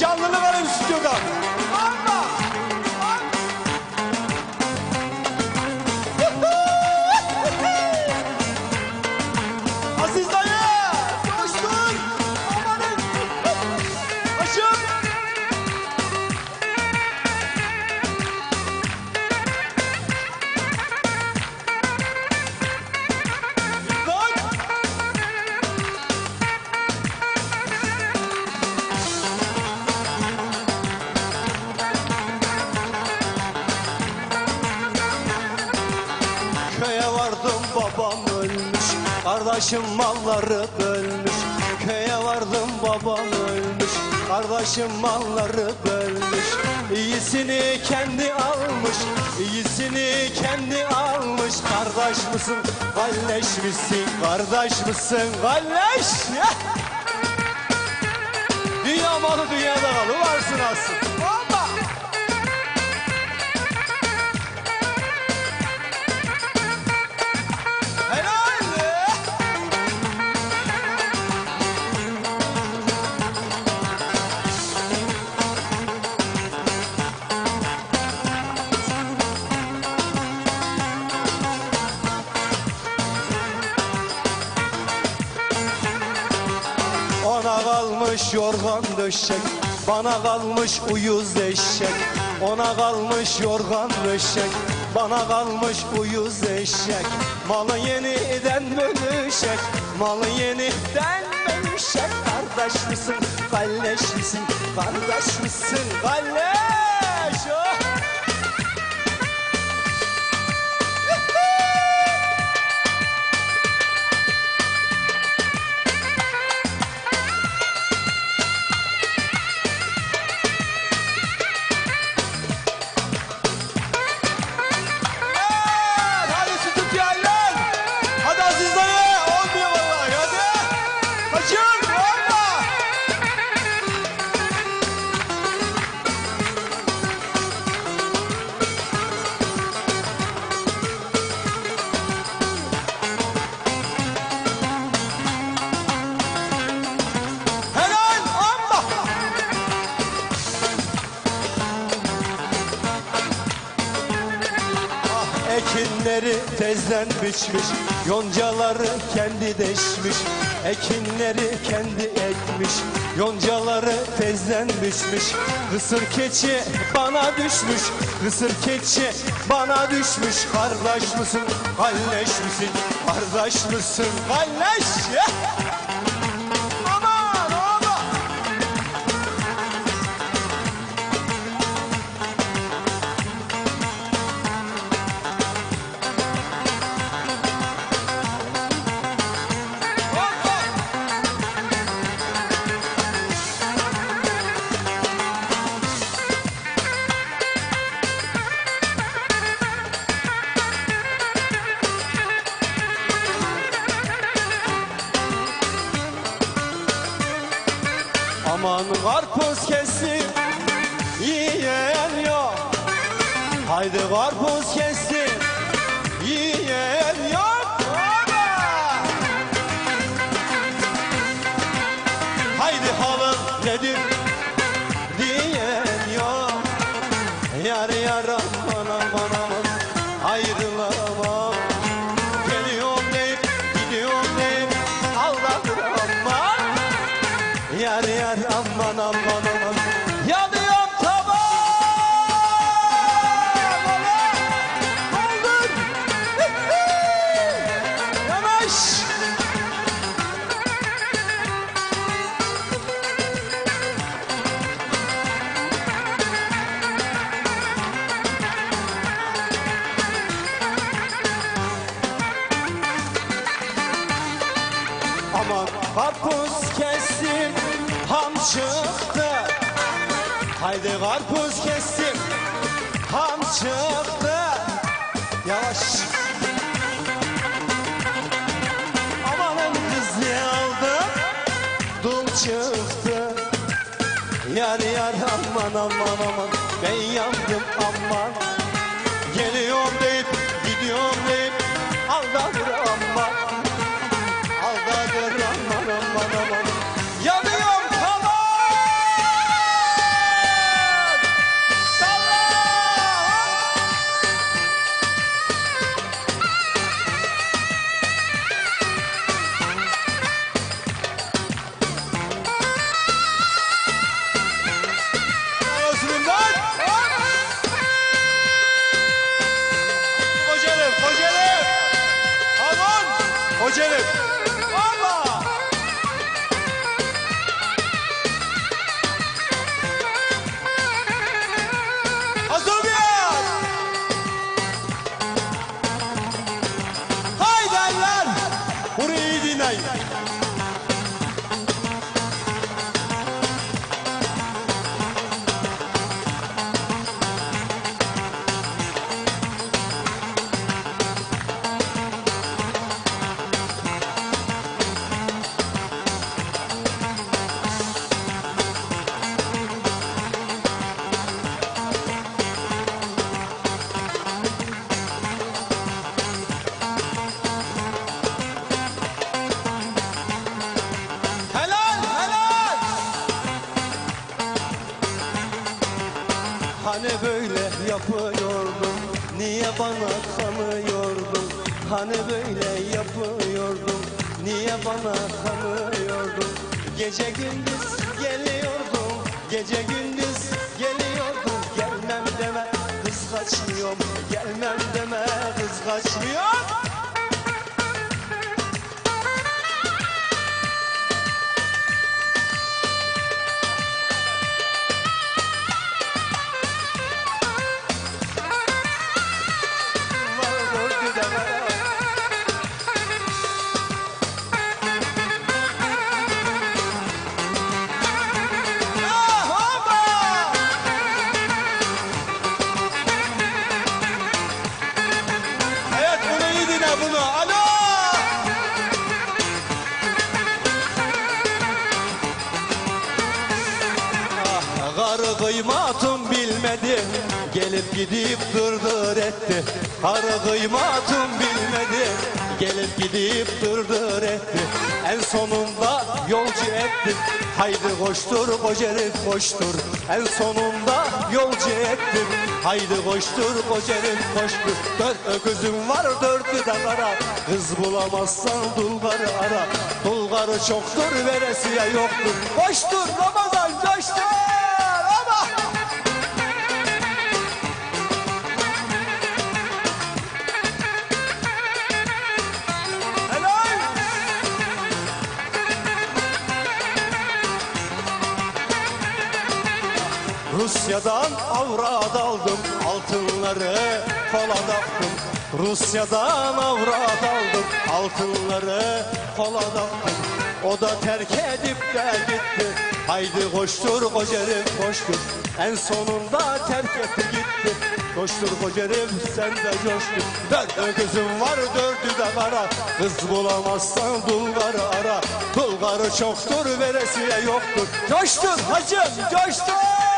canlılık alın stüdyoda. Kardeşim malları bölmüş Köye vardım babam ölmüş. Kardeşim malları bölmüş İyisini kendi almış İyisini kendi almış. Kardeş misin kalleş misin Kardeş misin kalleş? Dünya malı dünyada kalı varsın alsın kalmış yorgan döşek Bana kalmış uyuz eşek. Ona kalmış yorgan döşek Bana kalmış uyuz eşek. Malı yeniden bölüşek Malı yeniden bölüşek. Kardeş misin, kalleş misin Kardeş misin, kalleş ekinleri tezden biçmiş Yoncaları kendi deşmiş. Ekinleri kendi ekmiş Yoncaları tezden biçmiş. Kısır keçi bana düşmüş Kısır keçi bana düşmüş. Kardeş misin, kalleş misin? Kardeş misin, kalleş Aman karpuz kesin yiyen yok Haydi karpuz kesin yiyen yok! Haydi halın nedir Haydi karpuz kestim. Ham çıktı. Yavaş. Amanın kız ne aldı? Dul çıktı. Yar yar aman aman aman. Ben yandım aman 痛い、böyle yapıyordun Niye bana kanıyordun Hani böyle yapıyordun Niye bana kanıyordun Gece gündüz geliyordun Gece gündüz geliyordun Gelmem deme kız kaçmıyorum. Gelmem deme kız kaçmıyorum Karı kıymatım bilmedi Gelip gidip dırdır etti. Karı kıymatım bilmedi Gelip gidip dırdır etti. En sonunda yolcu etti. Haydi koştur kocerim koştur. En sonunda yolcu ettim Haydi koştur kocerim koştur. Dört öküzüm var dördü de kara Kız bulamazsan dulgarı ara. Dulgarı çoktur veresiye yoktur. Koştur Ramazan coştur. Rusya'dan avrat aldım altınları kola taktım. Rusya'dan avrat aldım altınları kola taktım. O da terk edip de gitti. Haydi koştur kocerim koştur. En sonunda terk etti gitti. Koştur kocerim sen de coştur. Dört öküzüm var dördü de kara. Kız bulamazsan dulgarı ara. Dulgarı çoktur veresiye yoktur. Coştur hacım coştur.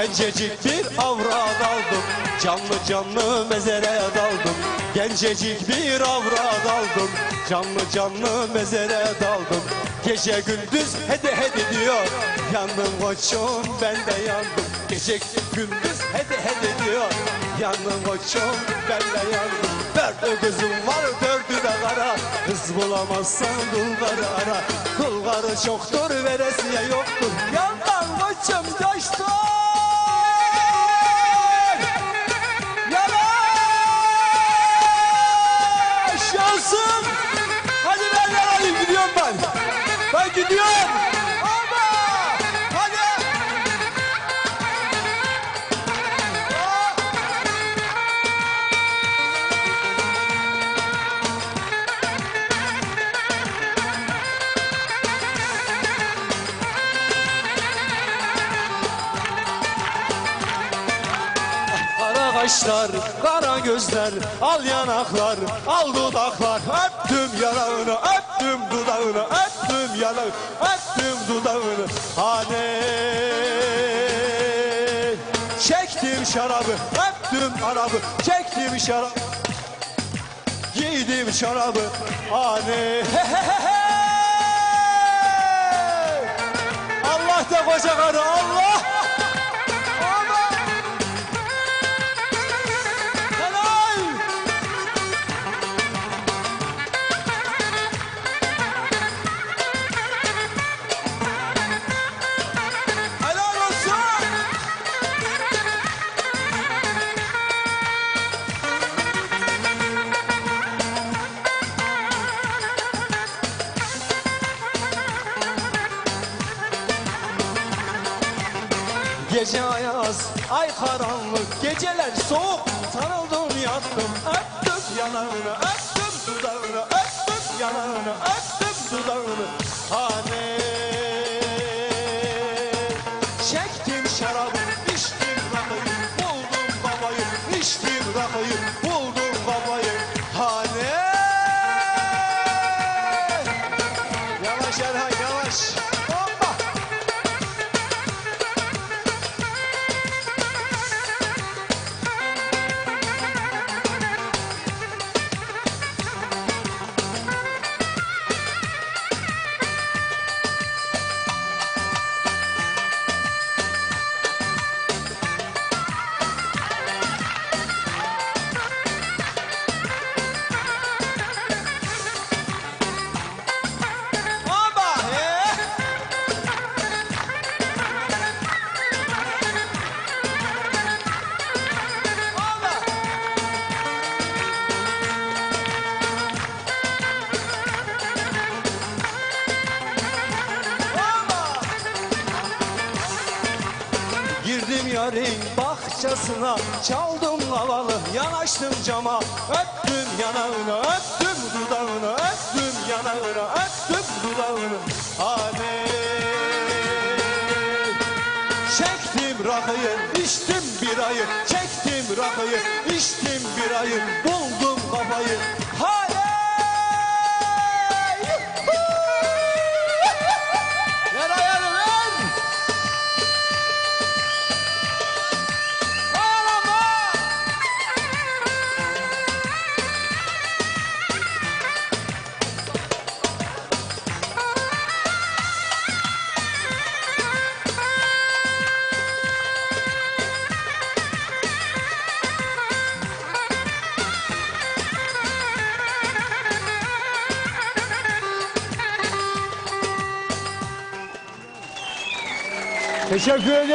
Gencecik bir avrat aldım Canlı canlı mezere daldım. Gencecik bir avrat aldım Canlı canlı mezere daldım. Gece gündüz hede hede diyor Yandım koçum ben de yandım. Gece gündüz hede hede diyor Yandım koçum ben de yandım. Dört öküzüm var dördü de kara Kız bulamazsan dulgarı ara. Dulgarı çoktur veresiye yoktur. Yandan koçum coştur. Kaşlar, kara gözler, al yanaklar, al dudaklar. Öptüm yanağını, öptüm dudağını, öptüm yanağını, öptüm dudağını. Hani çektim şarabı, öptüm arabı, çektim şarabı. Giydim şarabı, hani Allah da koca karı, Allah! Ay karanlık, geceler soğuk, sarıldım yattım, öptüm yanağını, öptüm bahçesine Çaldım havalı yanaştım cama. Öptüm yanağını öptüm dudağını Öptüm yanağını öptüm dudağını. Hani Çektim rakıyı içtim birayı. Çektim rakıyı içtim birayı. Buldum Teşekkür ederim.